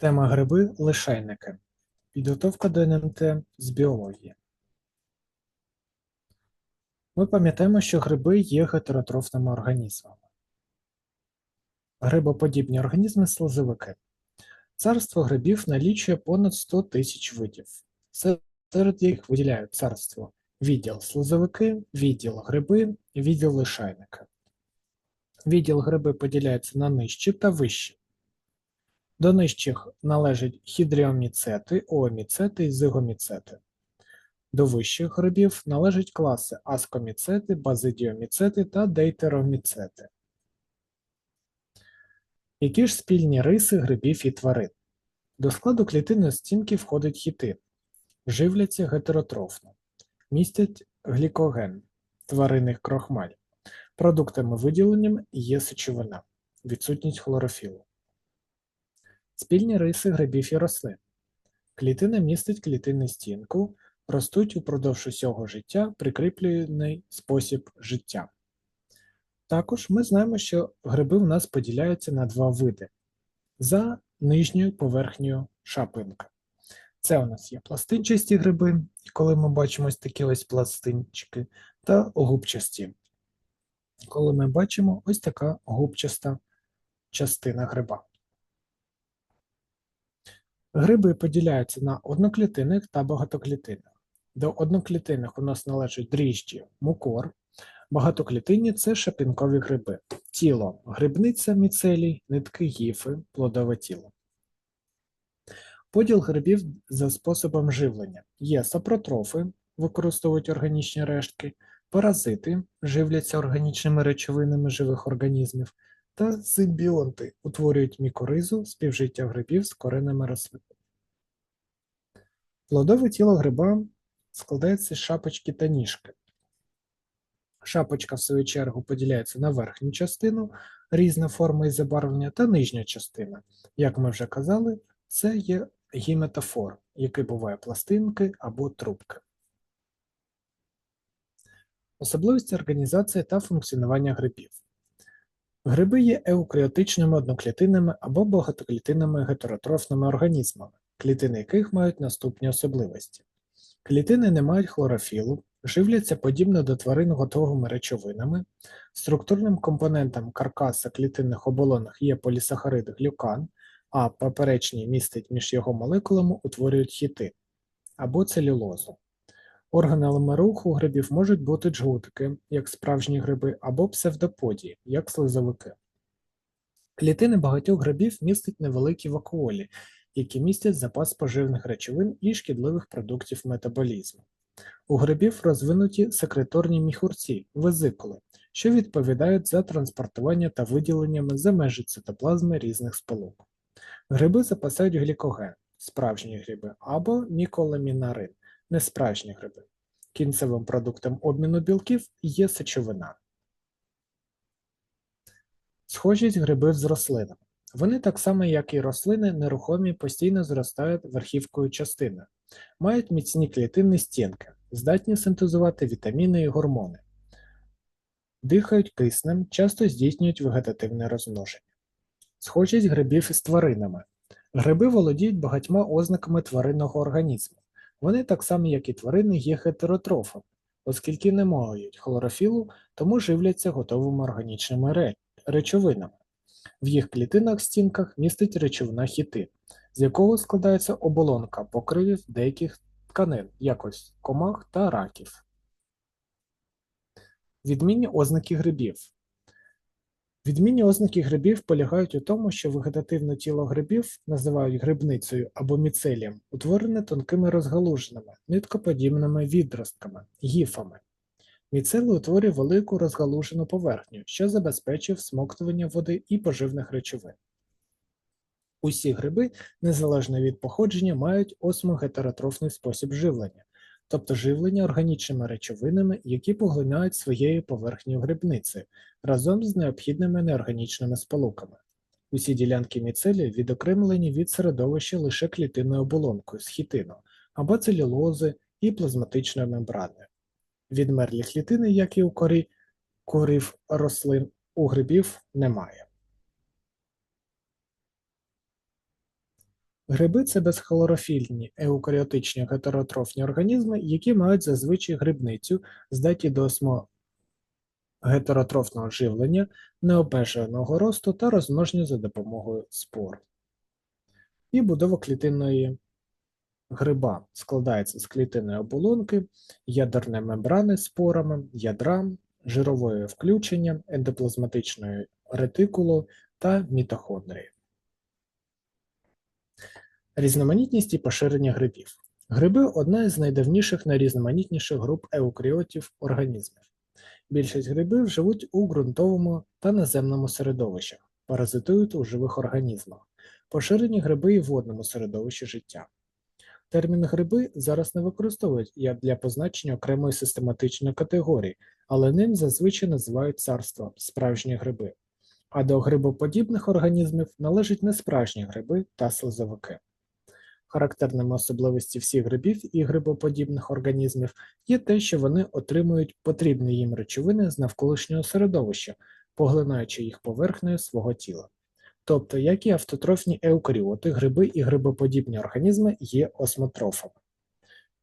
Тема гриби лишайники. Підготовка до НМТ з біології. Ми пам'ятаємо, що гриби є гетеротрофними організмами. Грибоподібні організми слизовики. Царство грибів налічує понад 100 тисяч видів. Серед їх виділяють царство відділ слизовики, відділ гриби відділ лишайника. Відділ гриби поділяється на нижчі та вищі. До нижчих належать хідріоміцети, ооміцети і зигоміцети. До вищих грибів належать класи аскоміцети, базидіоміцети та дейтероміцети. Які ж спільні риси грибів і тварин? До складу клітинної стінки входить хітин, живляться гетеротрофно, містять глікоген, тваринний крохмаль. Продуктами виділенням є сечовина, відсутність хлорофілу. Спільні риси грибів і рослин. Клітина містить клітинну стінку, ростуть упродовж усього життя прикріплюєний спосіб життя. Також ми знаємо, що гриби в нас поділяються на два види за нижньою поверхнею шапинка. Це у нас є пластинчасті гриби, коли ми бачимо ось такі ось пластинчики, та губчасті, коли ми бачимо ось така губчаста частина гриба. Гриби поділяються на одноклітинних та багатоклітинних. До одноклітинних у нас належать дріжджі, мукор, багатоклітинні це шапінкові гриби, тіло, грибниця, міцелій, нитки гіфи, плодове тіло. Поділ грибів за способом живлення є сапротрофи, використовують органічні рештки, паразити, живляться органічними речовинами живих організмів, та симбіонти утворюють мікоризу співжиття грибів з коренами рослин. Плодове тіло гриба складається з шапочки та ніжки. Шапочка, в свою чергу, поділяється на верхню частину, різна форма і забарвлення, та нижня частина. Як ми вже казали, це є гіметафор, який буває пластинки або трубки. Особливості організації та функціонування грибів. Гриби є еукаріотичними одноклітинними або багатоклітинними гетеротрофними організмами, клітини яких мають наступні особливості. Клітини не мають хлорофілу, живляться подібно до тварин готовими речовинами, структурним компонентом каркаса клітинних оболонок є полісахарид глюкан, а поперечній містить між його молекулами утворюють хітин або целюлозу. Органами руху грибів можуть бути джгутики, як справжні гриби, або псевдоподії, як слизовики. Клітини багатьох грибів містять невеликі вакуолі, які містять запас поживних речовин і шкідливих продуктів метаболізму. У грибів розвинуті секреторні міхурці, везикули, що відповідають за транспортування та виділеннями за межі цитоплазми різних сполук. Гриби запасають глікоген, справжні гриби, або міколамінарин, несправжні гриби. Кінцевим продуктом обміну білків є сечовина. Схожість грибів з рослинами. Вони так само, як і рослини, нерухомі постійно зростають верхівкою частини, мають міцні клітинні стінки, здатні синтезувати вітаміни і гормони, дихають киснем, часто здійснюють вегетативне розмноження. Схожість грибів із тваринами. Гриби володіють багатьма ознаками тваринного організму. Вони так само, як і тварини, є гетеротрофами, оскільки не мають хлорофілу, тому живляться готовими органічними речовинами. В їх клітинах стінках містить речовина хітин, з якого складається оболонка покривів деяких тканин, якось комах та раків. Відмінні ознаки грибів. Відмінні ознаки грибів полягають у тому, що вегетативне тіло грибів називають грибницею або міцелієм, утворене тонкими розгалуженими, ниткоподібними відростками, гіфами. Міцелій утворює велику розгалужену поверхню, що забезпечує всмоктування води і поживних речовин. Усі гриби, незалежно від походження, мають осмогетеротрофний спосіб живлення, тобто живлення органічними речовинами, які поглинають своєю поверхнею грибниці разом з необхідними неорганічними сполуками. Усі ділянки міцелію відокремлені від середовища лише клітинною оболонкою з хітину або целюлози і плазматичною мембраною. Відмерлі клітини, як і у корі корів рослин, у грибів немає. Гриби це безхлорофільні еукаріотичні гетеротрофні організми, які мають зазвичай грибницю, здатні до гетеротрофного живлення, необмеженого росту та розмноження за допомогою спор. І будова клітинної гриба складається з клітинної оболонки, ядерної мембрани спорами, ядра, жирової включення, ендоплазматичної ретикулу та мітохондрії. Різноманітність і поширення грибів. Гриби одна із найдавніших найрізноманітніших груп еукаріотів організмів. Більшість грибів живуть у ґрунтовому та наземному середовищах, паразитують у живих організмах, поширені гриби і в водному середовищі життя. Термін гриби зараз не використовують як для позначення окремої систематичної категорії, але ним зазвичай називають царство справжні гриби, а до грибоподібних організмів належать несправжні гриби та слизовики. Характерними особливості всіх грибів і грибоподібних організмів є те, що вони отримують потрібні їм речовини з навколишнього середовища, поглинаючи їх поверхнею свого тіла. Тобто, як і автотрофні еукаріоти, гриби і грибоподібні організми є осмотрофами.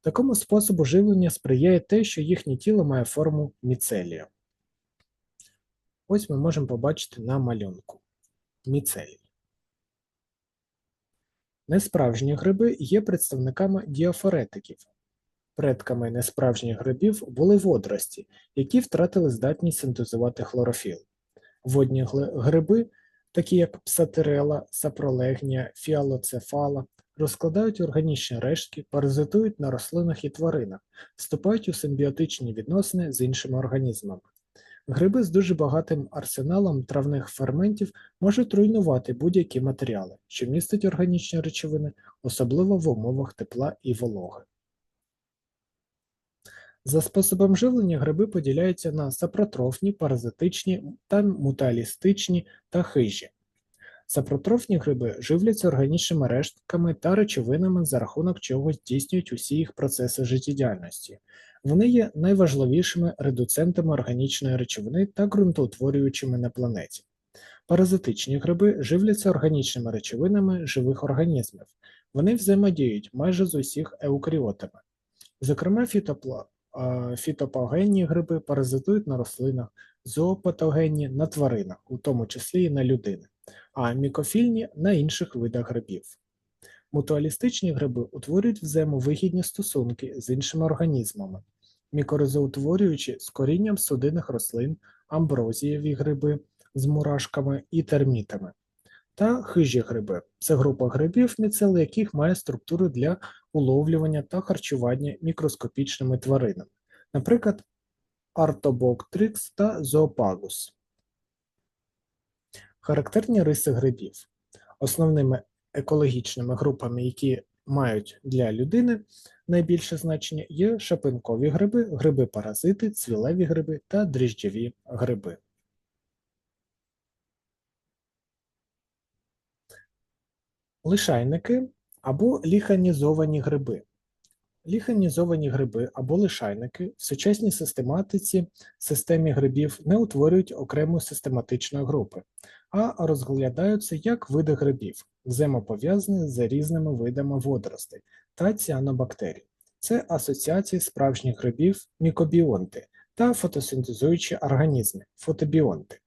Такому способу живлення сприяє те, що їхнє тіло має форму міцелія. Ось ми можемо побачити на малюнку міцелій. Несправжні гриби є представниками діафоретиків. Предками несправжніх грибів були водорості, які втратили здатність синтезувати хлорофіл. Водні гриби, такі як псатерела, сапролегнія, фіалоцефала, розкладають органічні рештки, паразитують на рослинах і тваринах, вступають у симбіотичні відносини з іншими організмами. Гриби з дуже багатим арсеналом травних ферментів можуть руйнувати будь-які матеріали, що містять органічні речовини, особливо в умовах тепла і вологи. За способом живлення гриби поділяються на сапротрофні, паразитичні та муталістичні та хижі. Сапротрофні гриби живляться органічними рештками та речовинами, за рахунок чого здійснюють усі їх процеси життєдіяльності. Вони є найважливішими редуцентами органічної речовини та ґрунтоутворюючими на планеті. Паразитичні гриби живляться органічними речовинами живих організмів. Вони взаємодіють майже з усіх еукаріотами. Зокрема, фітопла... гриби паразитують на рослинах, зоопатогенні на тваринах, у тому числі і на людини, а мікофільні на інших видах грибів. Мутуалістичні гриби утворюють взаємовигідні стосунки з іншими організмами, мікоризоутворюючи з корінням судинних рослин, амброзієві гриби з мурашками і термітами, та хижі гриби це група грибів, міцел яких має структуру для уловлювання та харчування мікроскопічними тваринами, наприклад, артобоктрикс та зоопагус. Характерні риси грибів. Основними екологічними групами, які мають для людини найбільше значення, є шапинкові гриби, гриби-паразити, цвілеві гриби та дріжджові гриби. Лишайники або ліханізовані гриби. Ліханізовані гриби або лишайники в сучасній систематиці системі грибів не утворюють окрему систематичної групи, а розглядаються як види грибів, взаємопов'язані з різними видами водоростей та ціанобактерій. Це асоціації справжніх грибів мікобіонти та фотосинтезуючі організми фотобіонти.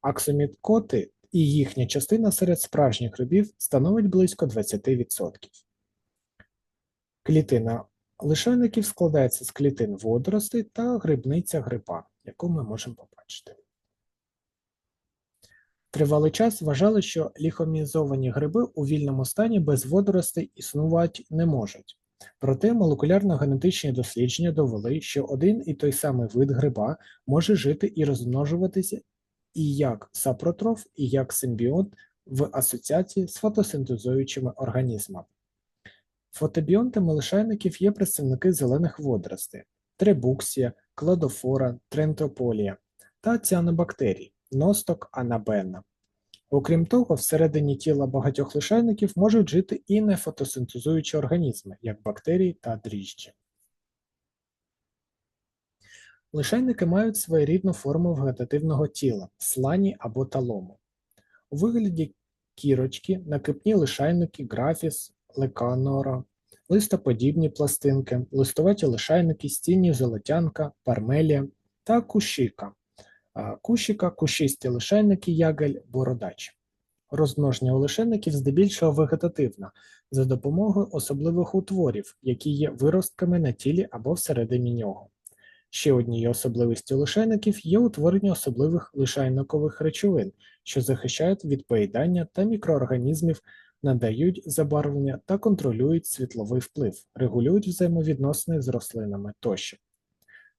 Аксоміткоти і їхня частина серед справжніх грибів становить близько 20%. Клітина лишайників складається з клітин водоростей та грибниця гриба, яку ми можемо побачити. Тривалий час вважали, що ліхомізовані гриби у вільному стані без водоростей існувати не можуть. Проте молекулярно-генетичні дослідження довели, що один і той самий вид гриба може жити і розмножуватися і як сапротроф, і як симбіот в асоціації з фотосинтезуючими організмами. Фотобіонтами лишайників є представники зелених водоростей, требуксія, кладофора, трентополія та ціанобактерій, носток анабена. Окрім того, всередині тіла багатьох лишайників можуть жити і нефотосинтезуючі організми, як бактерії та дріжджі. Лишайники мають своєрідну форму вегетативного тіла слані або талому. У вигляді кірочки, накипні лишайники, графіс, леканора, листоподібні пластинки, листоваті лишайники, стінні золотянка, пармелія та кущика. Кущика, кущисті лишайники, ягель, бородач. Розмноження лишайників здебільшого вегетативне, за допомогою особливих утворів, які є виростками на тілі або всередині нього. Ще однією особливістю лишайників є утворення особливих лишайникових речовин, що захищають від поїдання та мікроорганізмів, надають забарвлення та контролюють світловий вплив, регулюють взаємовідносини з рослинами тощо.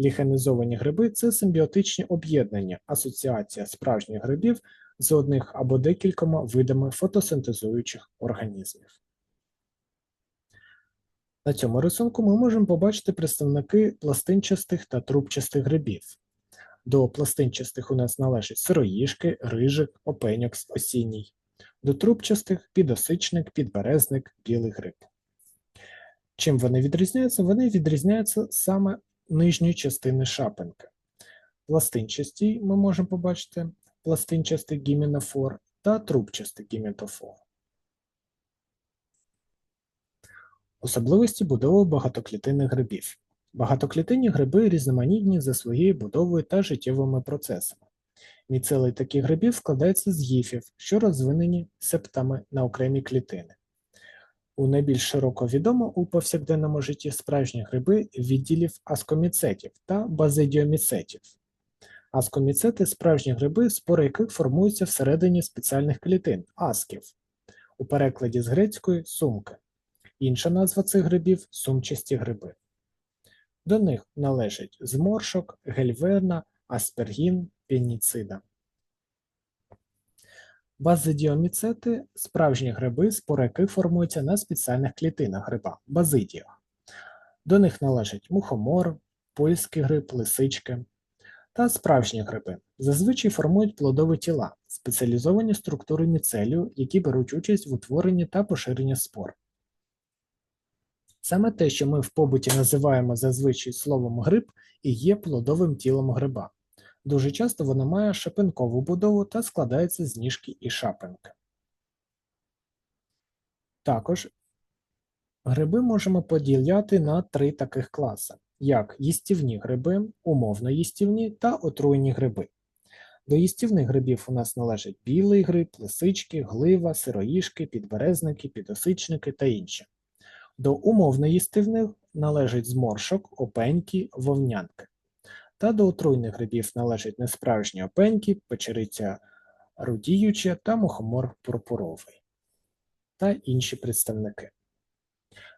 Ліхенізовані гриби це симбіотичні об'єднання, асоціація справжніх грибів з одних або декількома видами фотосинтезуючих організмів. На цьому рисунку ми можемо побачити представники пластинчастих та трубчастих грибів. До пластинчастих у нас належать сироїжки, рижик, опеньок осінній. До трубчастих підосичник, підберезник, білий гриб. Чим вони відрізняються? Вони відрізняються саме нижньої частини шапинки. Пластинчастій ми можемо побачити пластинчастий гіменофор та трубчастий гіметофор. Особливості будови багатоклітинних грибів. Багатоклітинні гриби різноманітні за своєю будовою та життєвими процесами. Міцелий таких грибів складається з гіфів, що розвинені септами на окремі клітини. У найбільш широко відомо у повсякденному житті справжні гриби відділів аскоміцетів та базидіоміцетів. Аскоміцети справжні гриби, спори яких формуються всередині спеціальних клітин асків, у перекладі з грецької сумки. Інша назва цих грибів сумчасті гриби. До них належать зморшок, гельверна, аспергін, пеніцида. Базидіоміцети – справжні гриби, спори яких формуються на спеціальних клітинах гриба – базидіях. До них належать мухомор, польський гриб, лисички та справжні гриби. Зазвичай формують плодові тіла, спеціалізовані структури міцелію, які беруть участь в утворенні та поширенні спор. Саме те, що ми в побуті називаємо зазвичай словом гриб, і є плодовим тілом гриба. Дуже часто воно має шапинкову будову та складається з ніжки і шапинки. Також гриби можемо поділяти на три таких класи, як їстівні гриби, умовно їстівні та отруйні гриби. До їстівних грибів у нас належать білий гриб, лисички, глива, сироїшки, підберезники, підосичники та інші. До умовно їстивних належать зморшок, опеньки, вовнянки. Та до отруйних грибів належать несправжні опеньки, печериця рудіюча та мухомор пурпуровий та інші представники.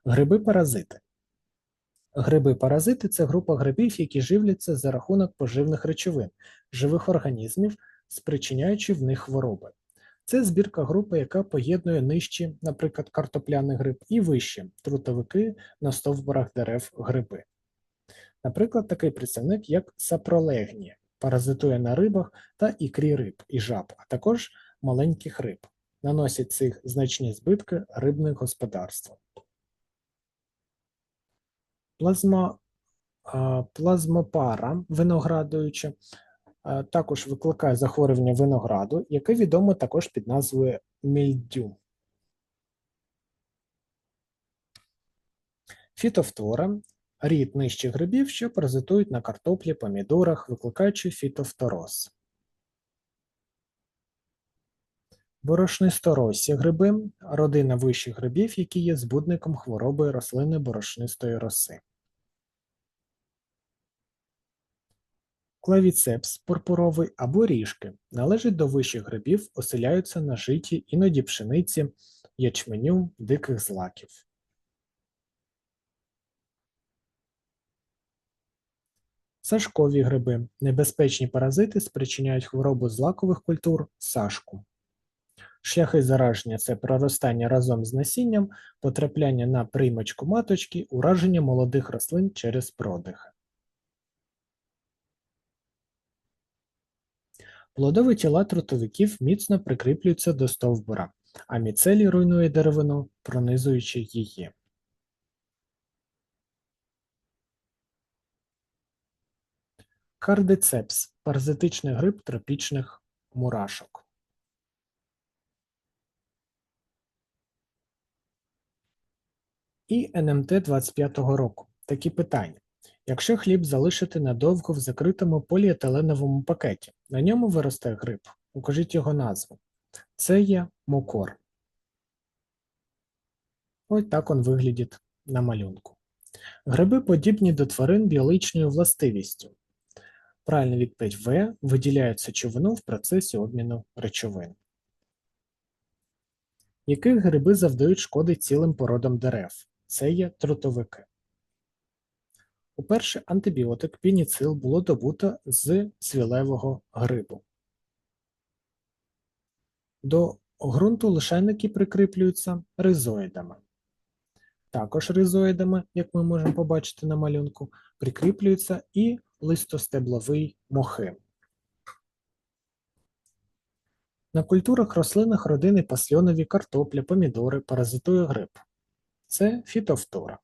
Гриби-паразити. Гриби-паразити це група грибів, які живляться за рахунок поживних речовин, живих організмів, спричиняючи в них хвороби. Це збірка групи, яка поєднує нижчі, наприклад, картопляний гриб, і вищі трутовики на стовбурах дерев гриби. Наприклад, такий представник, як сапролегнія, паразитує на рибах та ікрі риб і жаб, а також маленьких риб, наносять цих значні збитки рибним господарствам. Плазма, плазмопара виноградуюча також викликає захворювання винограду, яке відомо також під назвою мільдю. Фітофтора рід нижчих грибів, що паразитують на картоплі, помідорах, викликаючи фітофтороз. Борошнисторосі гриби родина вищих грибів, які є збудником хвороби рослини борошнистої роси. Клавіцепс пурпуровий або ріжки належать до вищих грибів, оселяються на житі, іноді пшениці, ячменю, диких злаків. Сашкові гриби небезпечні паразити спричиняють хворобу злакових культур сашку. Шляхи зараження це проростання разом з насінням, потрапляння на приймочку маточки, ураження молодих рослин через продихи. Плодові тіла трутовиків міцно прикріплюються до стовбура, а міцелій руйнує деревину, пронизуючи її. кардицепс паразитичний гриб тропічних мурашок. І НМТ 25-го року. Такі питання. Якщо хліб залишити надовго в закритому поліетиленовому пакеті, на ньому виросте гриб. Укажіть його назву. Це є мокор. Ось так він виглядить на малюнку. Гриби подібні до тварин біологічною властивістю. Правильна відповідь В. Виділяють сечовину в процесі обміну речовин. Яких гриби завдають шкоди цілим породам дерев? Це є трутовики. Уперше антибіотик пініцил було добуто з цвілевого грибу. До ґрунту лишайники прикріплюються ризоїдами. Також ризоїдами, як ми можемо побачити на малюнку, прикріплюються і листостебловий мохи. На культурах рослинних родини пасльонові картопля, помідори, паразитує гриб. Це фітофтора.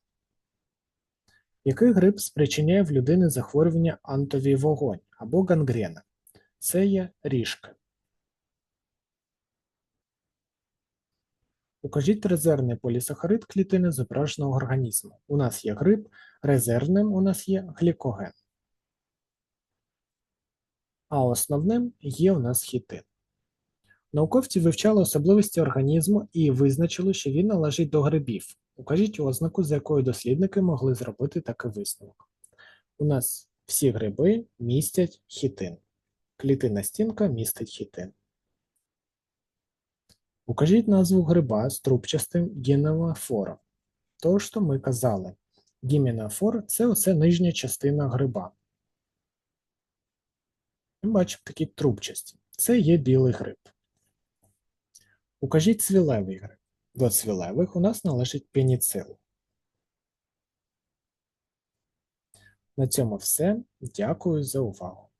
Який гриб спричиняє в людини захворювання антовій вогонь або гангрена? Це є ріжки. Укажіть резервний полісахарид клітини зображеного організму. У нас є гриб, резервним у нас є глікоген. А основним є у нас хітин. Науковці вивчали особливості організму і визначили, що він належить до грибів. Укажіть ознаку, за якою дослідники могли зробити такий висновок. У нас всі гриби містять хітин. Клітинна стінка містить хітин. Укажіть назву гриба з трубчастим гіменофором. То, що ми казали. Гіменофор – це оце нижня частина гриба. Ми бачимо такі трубчасті. Це є білий гриб. Укажіть цвілевий гриб. До цвілевих у нас належить пеніцил. На цьому все. Дякую за увагу.